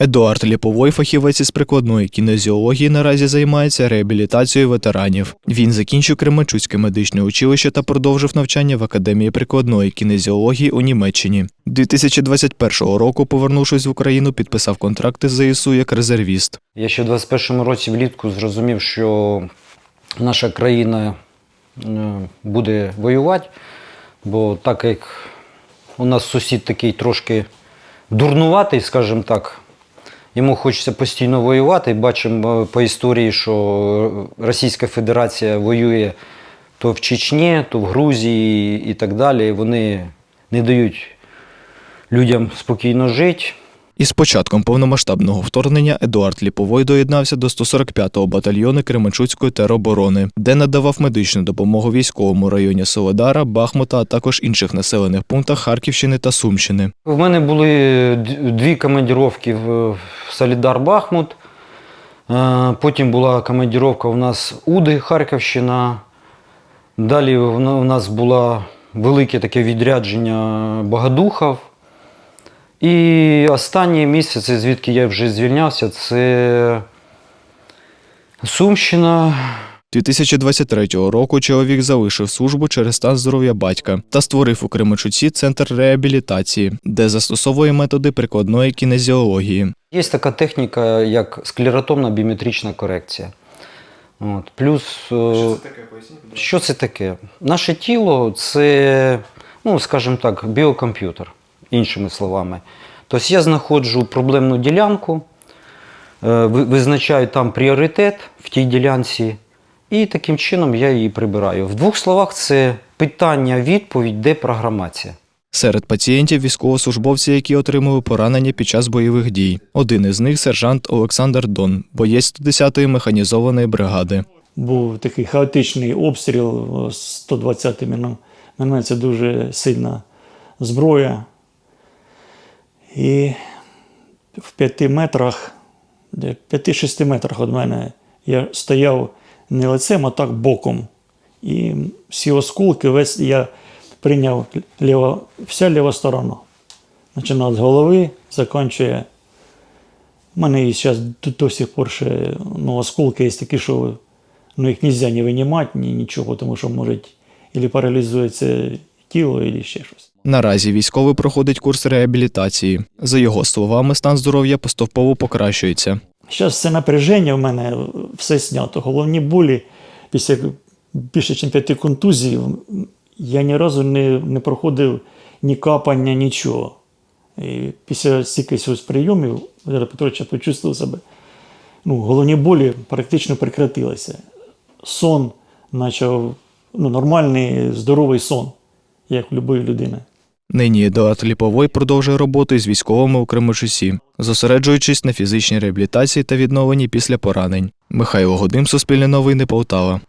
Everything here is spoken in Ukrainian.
Едуард Ліповой, фахівець із прикладної кінезіології, наразі займається реабілітацією ветеранів. Він закінчив Кременчуцьке медичне училище та продовжив навчання в Академії прикладної кінезіології у Німеччині. 2021 року, повернувшись в Україну, підписав контракти з ЗСУ як резервіст. Я ще в 21-му році влітку зрозумів, що наша країна е, буде воювати, бо так як у нас сусід такий трошки дурнуватий, скажімо так, йому хочеться постійно воювати. І Бачимо е, по історії, що Російська Федерація воює то в Чечні, то в Грузії і так далі. Вони не дають людям спокійно жити. Із початком повномасштабного вторгнення Едуард Ліповой доєднався до 145-го батальйону Кременчуцької тероборони, де надавав медичну допомогу військовому районі Соледара, Бахмута, а також інших населених пунктах Харківщини та Сумщини. У мене були дві командировки в Солідар Бахмут. Потім була командировка у нас Уди, Харківщина. Далі у нас було велике таке відрядження Богодухов. І останні місяці, звідки я вже звільнявся, це Сумщина, 2023 року чоловік залишив службу через стан здоров'я батька та створив у Кременчуці центр реабілітації, де застосовує методи прикладної кінезіології. Є така техніка, як склеротомна біометрична корекція. От. Плюс, е, що це таке? Наше тіло це, ну, скажімо так, біокомп'ютер, іншими словами. Тобто я знаходжу проблемну ділянку, е, визначаю там пріоритет в тій ділянці, і таким чином я її прибираю. В двох словах, це питання, відповідь, депрограмація. Серед пацієнтів військовослужбовці, які отримали поранення під час бойових дій. Один із них сержант Олександр Дон, боєць 110-ї механізованої бригади. був такий хаотичний обстріл о, 120 міном. Міномет це дуже сильна зброя. І в п'яти метрах, де 5-6 метрах від мене я стояв не лицем, а так боком. І всі осколки весь я прийняв ліво, вся ліва сторона. Починав з голови, закінчує. У мене і зараз до, сих пор ще ну, осколки є такі, що ну, їх не можна не винімати, ні, нічого, тому що може паралізується тіло, або ще щось. Наразі військовий проходить курс реабілітації. За його словами, стан здоров'я поступово покращується. Зараз все напряження в мене все знято. Головні болі після більше ніж п'яти контузій. Я ні разу не, не проходив ні капання, нічого. І після стільки прийомів Валерія Петровича почувствував себе. Ну, головні болі практично прекратилися. Сон почав ну, нормальний, здоровий сон, як у будь-якої людини. Нині Едуард Ліповой продовжує роботу із військовими у Кременчусі, зосереджуючись на фізичній реабілітації та відновленні після поранень. Михайло Годим, Суспільне новини, Полтава.